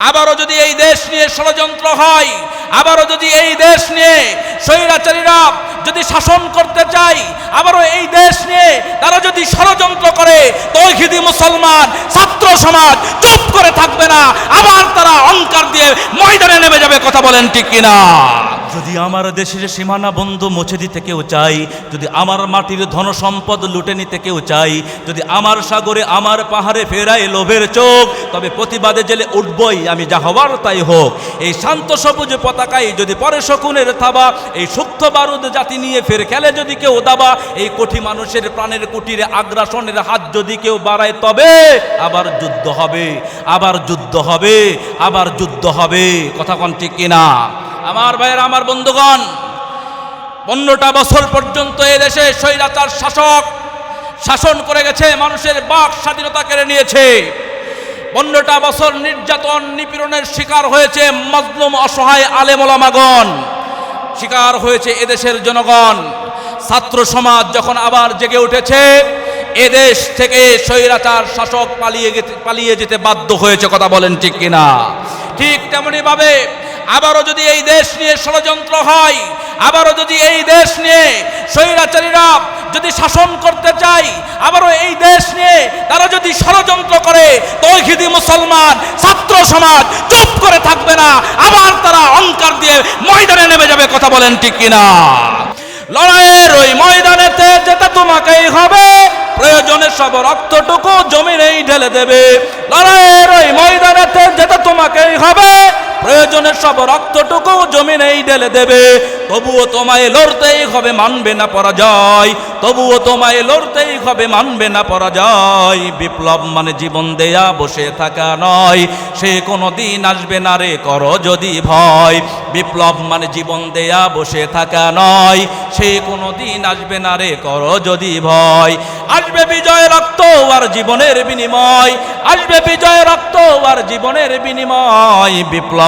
আবারও যদি এই দেশ নিয়ে ষড়যন্ত্র হয়, আবারও যদি এই দেশ নিয়ে স্বৈরাচারীরা যদি শাসন করতে চায়, আবারও এই দেশ নিয়ে তারা যদি ষড়যন্ত্র করে, তৌহিদি মুসলমান, ছাত্র সমাজ চুপ করে থাকবে না, আবার তারা অহংকার দিয়ে ময়দানে নেমে যাবে, কথা বলেন ঠিক কিনা? যদি আমার দেশের সীমানা বন্ধ মুছে দিতে কেউ চাই, যদি আমার মাটির ধন সম্পদ লুটে নিতে কেউ চাই, যদি আমার সাগরে আমার পাহাড়ে ফেরায় লোভের চোখ, তবে প্রতিবাদে জেলে উঠবই আমি, যা হবার তাই হোক। এই শান্ত সবুজ পতাকায় যদি পরে শকুনের থাবা, এই সুক্ত বারুদ জাতি নিয়ে ফের খেলে যদি কেউ দাবা, এই কোটি মানুষের প্রাণের কুটিরে আগ্রাসনের হাত যদি কেউ বাড়ায়, তবে আবার যুদ্ধ হবে, আবার যুদ্ধ হবে, আবার যুদ্ধ হবে। কথা কোন ঠিক কিনা? আমার ভাইয়ের, আমার বন্ধুগণ, পনেরোটা বছর পর্যন্ত এ দেশে স্বৈরাচার শাসক শাসন করে গেছে, মানুষের বাক স্বাধীনতা কেড়ে নিয়েছে। পনেরোটা বছর নির্যাতন, নিপীড়নের শিকার হয়েছে মজলুম অসহায় আলেমোলামাগণ শিকার হয়েছে এদেশের জনগণ। ছাত্র সমাজ যখন আবার জেগে উঠেছে, এদেশ থেকে স্বৈরাচার শাসক পালিয়ে পালিয়ে যেতে বাধ্য হয়েছে, কথা বলেন ঠিক কিনা? ঠিক তেমনি ভাবে আবারও যদি এই দেশ নিয়ে ষড়যন্ত্র হয়, আবারও যদি এই দেশ নিয়ে স্বৈরাচারীরা যদি শাসন করতে চায়, আবারও এই দেশ নিয়ে তারা যদি ষড়যন্ত্র করে, তৌহিদি মুসলমান, ছাত্র সমাজ চুপ করে থাকবে না, আবার তারা অহংকার দিয়ে ময়দানে নেমে যাবে, কথা বলেন ঠিক কিনা? লড়াইয়ের ওই ময়দানেতে যেতে তোমাকেই হবে, প্রয়োজনে সব রক্তটুকু জমিনেই ঢেলে দেবে। লড়াইয়ের ওই ময়দানেতে যেতে তোমাকেই হবে প্রয়োজনে সব রক্তটুকু জমিনেই ঢেলে দেবে। তবুও তোমায় লড়তেই হবে, মানবে না পরাজয়। তবুও তোমায় লড়তেই হবে, মানবে না পরাজয়। বিপ্লব মানে জীবন দেয়া, বসে থাকা নয়। সে কোনো দিন আসবে না রে, কর যদি ভয়। বিপ্লব মানে জীবন দেয়া, বসে থাকা নয়। সে কোনো দিন আসবে না রে, কর যদি ভয়। আসবে বিজয় রক্ত আর জীবনের বিনিময়। আসবে বিজয় রক্ত আর জীবনের বিনিময়। বিপ্লব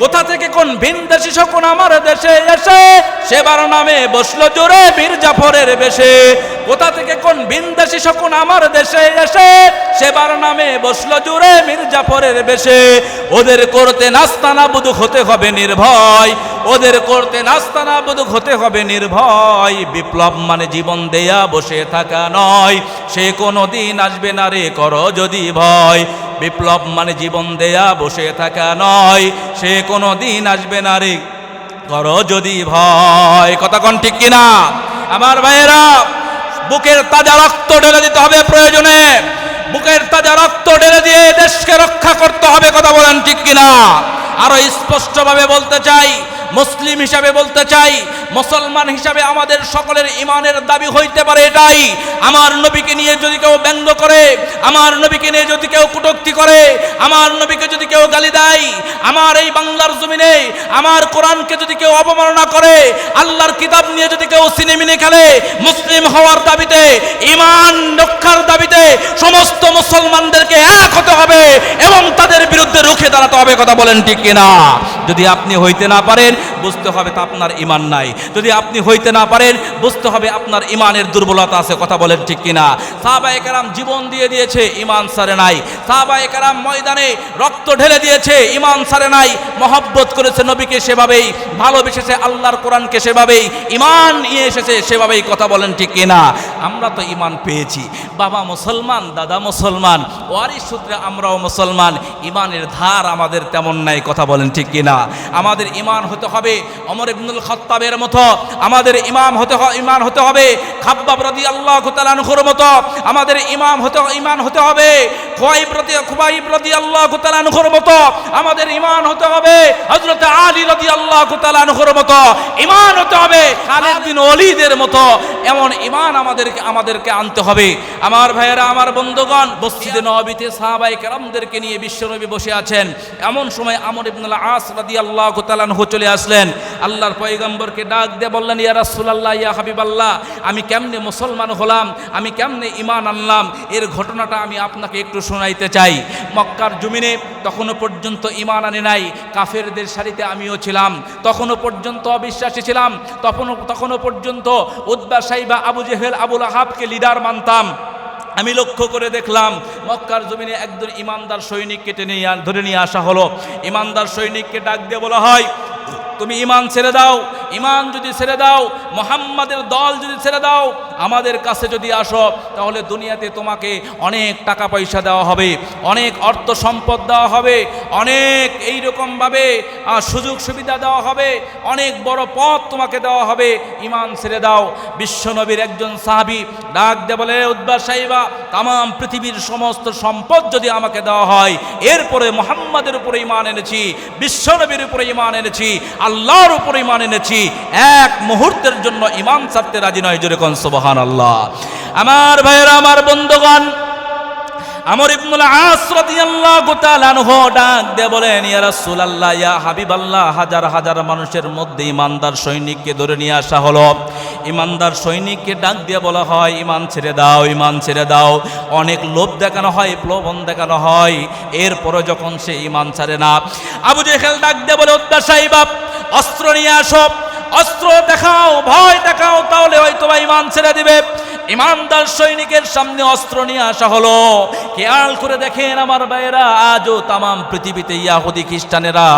কোথা থেকে কোন ভিনদেশি শকুন আমার দেশে এসে? সেবার নামে বসল জোরে বীর জাফরের বেশে। কোথা থেকে কোন ভিনদেশি শকুন আমার দেশে এসে? সেবার নামে বসল জোরে মীর জাফরের বেশে। ওদের করতে নাস্তানা বুদুক হতে হবে নির্ভয়। ওদের করতে নাস্তানা বুদুক হতে হবে নির্ভয়। বিপ্লব মানে জীবন দেয়া, বসে থাকা নয়। সে কোনো দিন আসবে না রে, করো যদি ভয়। বিপ্লব মানে জীবন দেয়া, বসে থাকা নয়, সে কোনো দিন আসবে না রে। করো যদি ভয়। কোন ঠিক কিনা আমার ভাইয়েরা, বুকের তাজা রক্ত ঢেলে দিতে হবে প্রয়োজনে। বুকের তাজা রক্ত ঢেলে দিয়ে দেশকে রক্ষা করতে হবে, কথা বলেন ঠিক কিনা আরও স্পষ্টভাবে বলতে চাই মুসলিম হিসাবে বলতে চাই, মুসলমান হিসাবে আমাদের সকলের ইমানের দাবি হইতে পারে এটাই। আমার নবীকে নিয়ে যদি কেউ ব্যঙ্গ করে, আমার নবীকে নিয়ে যদি কেউ কটূক্তি করে, আমার নবীকে যদি কেউ গালি দেয়, আমার এই বাংলার জমিনে, আমার কোরআনকে যদি কেউ অবমাননা করে, আল্লাহর কিতাব নিয়ে যদি কেউ সিনেমিনে খেলে, মুসলিম হওয়ার দাবিতে ইমান রক্ষার দাবিতে সমস্ত মুসলমানদেরকে এক হতে হবে এবং তাদের বিরুদ্ধে রুখে দাঁড়াতে হবে, কথা বলেন ঠিক কিনা? যদি আপনি হইতে না পারেন বুঝতে হবে তা আপনার ইমান নাই। যদি আপনি হইতে না পারেন, বুঝতে হবে আপনার ইমানের দুর্বলতা আছে, কথা বলেন ঠিক কিনা। সাহাবা একরাম জীবন দিয়ে দিয়েছে, ইমান সারে নাই। সাহাবা একরাম ময়দানে রক্ত ঢেলে দিয়েছে, ইমান সারে নাই। মহব্বত করেছে নবীকে সেভাবেই, ভালোবেসেছে আল্লাহর কোরআনকে সেভাবেই, ইমান নিয়ে এসেছে সেভাবেই, কথা বলেন ঠিক কিনা। আমরা তো ইমান পেয়েছি। বাবা মুসলমান, দাদা মুসলমান ওয়ারিস সূত্রে আমরাও মুসলমান, ইমানের ধার আমাদের তেমন নাই, কথা বলেন ঠিক কিনা। আমাদের ইমান হতে হবে। অমর ইবনুল খত্তাবের মতো, আমাদের ইমাম হতে ইমান হতে হবে। খাব্বাব রাদি আল্লাহ তালানহুর মতো, আমাদের ইমাম হতে ইমান হতে হবে। খোয়াইব রাদি খুবাইব রাদি আল্লাহ তালানহুর মতো, আমাদের ইমান হতে হবে। হজরত আলী রাদি আল্লাহ তালানহর মতো ইমান হতে হবে। খালেদ বিন অলিদের মতো, এমন ইমান আমাদেরকে আমাদেরকে আনতে হবে। আমার ভাইয়েরা, আমার বন্ধুগণ, মসজিদে নবীতে সাহাবাই কেরামদেরকে নিয়ে বিশ্বনবী বসে আছেন। এমন সময় আমর ইবনুল আস রাদি আল্লাহ তালানহু চলে আসলেন। আল্লাহর পয়গম্বরকে ডাক দিয়ে বললেন, ইয়া রাসূলুল্লাহ, ইয়া হাবিবাল্লাহ, আমি কেমনে মুসলমান হলাম, আমি কেমনে ইমান আনলাম, এর ঘটনাটা আমি আপনাকে একটু শোনাইতে চাই। মক্কার জমিনে তখনও পর্যন্ত ইমান আনে নাই, কাফেরদের সারিতে আমিও ছিলাম, তখনও পর্যন্ত অবিশ্বাসী ছিলাম, তখনও তখনও পর্যন্ত উদ্বা সাইবা আবু জেহেল, আবুল আহাবকে লিডার মানতাম। আমি লক্ষ্য করে দেখলাম, মক্কার জমিনে একজন ইমানদার সৈনিক কেটে নিয়ে ধরে নিয়ে আসা হলো। ইমানদার সৈনিককে ডাক দিয়ে বলা হয় তুমি ইমান ছেড়ে দাও ইমান যদি ছেড়ে দাও মোহাম্মদের দল যদি ছেড়ে দাও আমাদের কাছে যদি আসো তাহলে দুনিয়াতে তোমাকে অনেক টাকা পয়সা দেওয়া হবে অনেক অর্থ সম্পদ দেওয়া হবে অনেক এইরকমভাবে আহ, সুযোগ সুবিধা দেওয়া হবে অনেক বড় পথ তোমাকে দেওয়া হবে ইমান ছেড়ে দাও। বিশ্বনবীর একজন সাহাবি ডাক দে বলে উদ্বাস সাহিবা তাম পৃথিবীর সমস্ত সম্পদ যদি আমাকে দেওয়া হয় এরপরে মোহাম্মদের উপরে ইমান এনেছি বিশ্বনবীর উপরে ইমান এনেছি আল্লাহর উপরে ইমান এনেছি, এক মুহূর্তের জন্য ইমান ছাড়তে রাজি নয়, জোরে কন সুবহান আল্লাহ আমার ভাইয়েরা, আমার বন্ধুগণ, আমর ইবনুল আস রাদিয়াল্লাহু তাআলা আনহু ডাক দিয়ে বলেন, ইয়া রাসূলুল্লাহ, ইয়া হাবিবাল্লাহ, হাজার হাজার মানুষের মধ্যে ইমানদার সৈনিককে ধরে নিয়ে আসা হলো। ইমানদার সৈনিককে ডাক দিয়ে বলা হয় ইমান ছেড়ে দাও ইমান ছেড়ে দাও। অনেক লোভ দেখানো হয় প্রলোভন দেখানো হয়। এরপরে যখন সে ইমান ছাড়ে না, আবু জেহেল ডাক দিয়ে বলে, উদ্দা সাহিবাব অস্ত্র নিয়ে আসো। অস্ত্র দেখাও ভয় দেখাও তাহলে হয়তো ইমান ছেড়ে দিবে। ইমানদার সৈনিকের সামনে অস্ত্র নিয়ে আসা হলো। খেয়াল করে দেখেন আমার ভাইয়েরা, আজও তামাম পৃথিবীতে ইয়াহুদি খ্রিস্টানেরা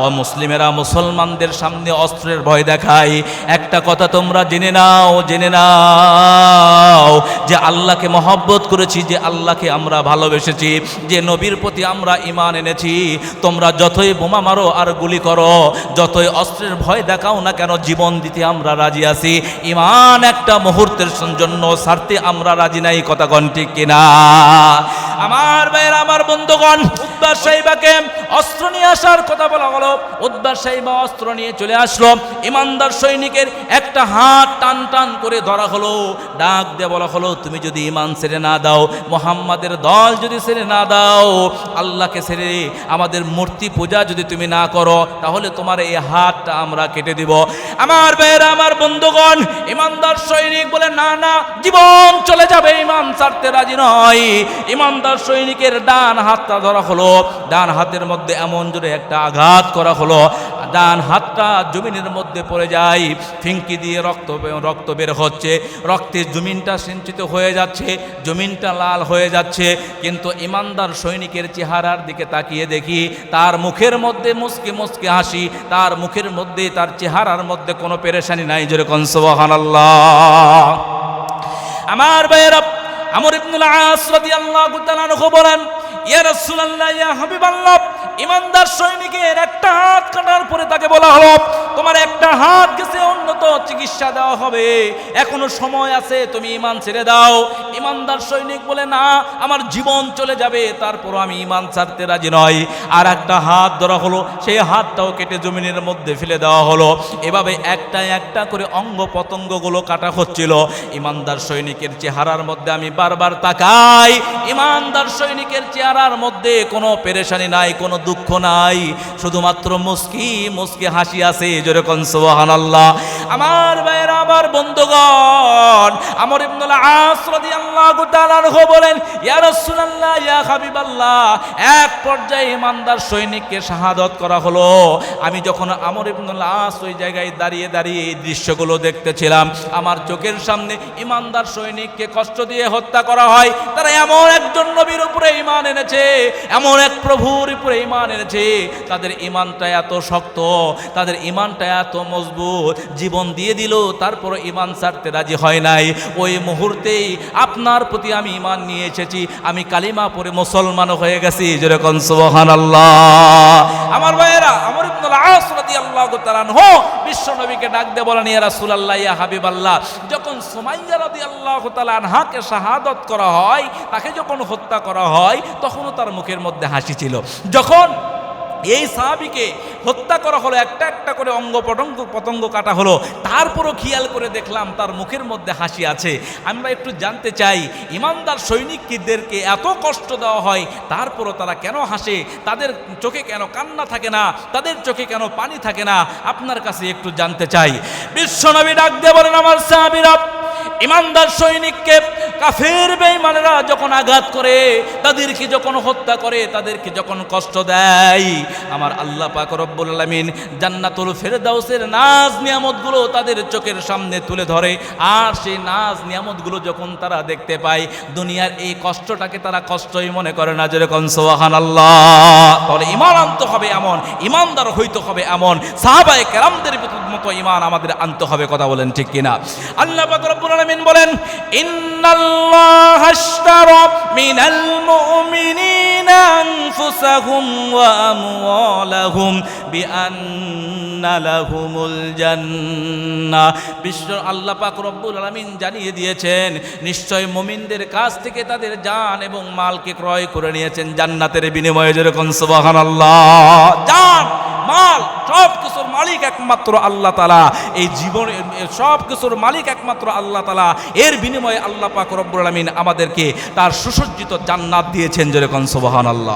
ও মুসলিমেরা মুসলমানদের সামনে অস্ত্রের ভয় দেখায়। একটা কথা তোমরা জেনে নাও জেনে নাও যে আল্লাহকে মহব্বত করেছি, যে আল্লাহকে আমরা ভালোবেসেছি, যে নবীর প্রতি আমরা ইমান এনেছি। তোমরা যতই বোমা মারো আর গুলি করো, যতই অস্ত্রের ভয় দেখাও না কেন, জীবন দিতে আমরা রাজি আছি। ইমান একটা মুহূর্তের জন্য ছাড়তে আমরা রাজি নাই কথা ঠিক কিনা? আমার ভাইয়ের আমার বন্ধুগণ উদ্বাস সাহিবাকে অস্ত্র নিয়ে আসার কথা বলা হলো। উদ্বাস সাহিবা অস্ত্র নিয়ে চলে আসলো। ইমানদার সৈনিকের একটা হাত টান টান করে ধরা হলো। ডাক দিয়ে বলা হলো, তুমি যদি ইমান ছেড়ে না দাও, মোহাম্মদের দল যদি ছেড়ে না দাও, আল্লাহকে ছেড়ে আমাদের মূর্তি পূজা যদি তুমি না করো, তাহলে তোমার এই হাতটা আমরা কেটে দিব। আমার ভাইয়েরা, আমার বন্ধুগণ, ইমানদার সৈনিক বলে, না না, জীবন চলে যাবে ইমান ছাড়তে রাজি নয়। ইমানদার সৈনিকের ডান হাতটা ধরা হলো। ডান হাতের মধ্যে এমন জোরে একটা আঘাত করা হলো, ডান হাতটা জমিনের মধ্যে পড়ে যায় ফিঙ্কি দিয়ে রক্ত রক্ত বের হচ্ছে রক্তের জমিনটা সিঞ্চিত হয়ে যাচ্ছে, জমিনটা লাল হয়ে যাচ্ছে, কিন্তু ইমানদার সৈনিকের চেহারার দিকে তাকিয়ে দেখি, তার মুখের মধ্যে মুসকে মুসকে হাসি, তার মুখের মধ্যে, তার চেহারার মধ্যে কোনো পেরেশানি নাই যেরকম সুবহানাল্লাহ। আমার ভাইয়েরা, আমর ইবনুল আস রাদিয়াল্লাহু তাআলা বলেন ইয়া ইমানদার সৈনিকের একটা হাত কাটার পরে তাকে বলা হলো তোমার একটা হাত গেছে উন্নত চিকিৎসা দেওয়া হবে। এখনও সময় আছে, তুমি ইমান ছেড়ে দাও। ইমানদার সৈনিক বলে, না, আমার জীবন চলে যাবে তারপর আমি ইমান ছাড়তে রাজি নয় আর একটা হাত ধরা হলো, সেই হাতটাও কেটে জমিনের মধ্যে ফেলে দেওয়া হলো। এভাবে একটা একটা করে অঙ্গ পতঙ্গগুলো কাটা হচ্ছিল। ইমানদার সৈনিকের চেহারার মধ্যে আমি বারবার তাকাই। ইমানদার সৈনিকের চেহারার মধ্যে কোনো পেরেশানি নাই, কোনো দুঃখ নাই। শুধুমাত্র মুস্কি মুস্কি হাসি আছে যেরকম সোহান আল্লাহ আমার ভাইয়েরা, আমার বন্ধুগণ, আমার ইবনুল আস রাদিয়াল্লাহু তাআলা বলেন, ইয়া রাসূলুল্লাহ, ইয়া হাবিবাল্লাহ। এক পর্যায়ে ইমানদার সৈনিককে শাহাদত করা হলো। আমি যখন আমর ইবনুল আস ওই জায়গায় দাঁড়িয়ে দাঁড়িয়ে এই দৃশ্যগুলো দেখতেছিলাম, আমার চোখের সামনে ইমানদার সৈনিককে কষ্ট দিয়ে হত্যা করা হয়। তারা এমন একজন নবীর উপরে ইমান এনেছে, এমন এক প্রভুর উপরে ইমান এনেছে। তাদের ইমানটা এত শক্ত, তাদের ইমানটা এত মজবুত, জীবন দিয়ে দিল তারপর ইমান ছাড়তে রাজি হয় নাই। ওই মুহূর্তেই আপনার প্রতি আমি ইমান নিয়ে এসেছি, আমি কালিমা পরে মুসলমান হয়ে গেছি যেরকম সোহান আল্লাহ নবীকে ডাক বলেন, ইয়া ইয়া হাবিবাল্লাহ। যখন সুমাইয়া তাআলা আনহাকে শাহাদত করা হয়, তাকে যখন হত্যা করা হয়, তখনও তার মুখের মধ্যে হাসি ছিল। যখন এই সাহাবিকে হত্যা করা হলো, একটা একটা করে অঙ্গ পতঙ্গ পতঙ্গ কাটা হলো। তারপরও খেয়াল করে দেখলাম তার মুখের মধ্যে হাসি আছে। আমরা একটু জানতে চাই, ইমানদার সৈনিকদেরকে এত কষ্ট দেওয়া হয়, তারপরও তারা কেন হাসে? তাদের চোখে কেন কান্না থাকে না? তাদের চোখে কেন পানি থাকে না? আপনার কাছে একটু জানতে চাই। বিশ্বনবী ডাক দিয়ে বলেন, আমার সাহাবিরা ইমানদার সৈনিককে কাফের বেঈমানেরা যখন আঘাত করে, তাদেরকে যখন হত্যা করে, তাদেরকে যখন কষ্ট দেয়, আমার আল্লাহ পাক রব্বুল আলামিন জান্নাতুল ফেরদাউসের নাজ নিয়ামতগুলো তাদের চোখের সামনে তুলে ধরে। আর সেই নাজ নিয়ামতগুলো যখন তারা দেখতে পায়, দুনিয়ার এই কষ্টটাকে তারা কষ্টই মনে করে না যেরকম সোহান আল্লাহ তাহলে ইমান আনতে হবে এমন ইমানদার হইতে হবে এমন, সাহাবায়ে কেরামদের মতো ইমান আমাদের আনতে হবে, কথা বলেন ঠিক কিনা? আল্লাহ পাক রব্বুল আলামিন বলেন রব্বুল আলামিন জানিয়ে দিয়েছেন, নিশ্চয় মুমিনদের কাছ থেকে তাদের জান এবং মালকে ক্রয় করে নিয়েছেন জান্নাতের বিনিময়ে যেরকম মাল সব মালিক একমাত্র আল্লাহ তালা এই জীবনের সব কিছুর মালিক একমাত্র আল্লাহ তালা এর বিনিময়ে আল্লাহ পাক রব্বুল আলমিন আমাদেরকে তার সুসজ্জিত জান্নাত দিয়েছেন যেরকম সোবাহান আল্লাহ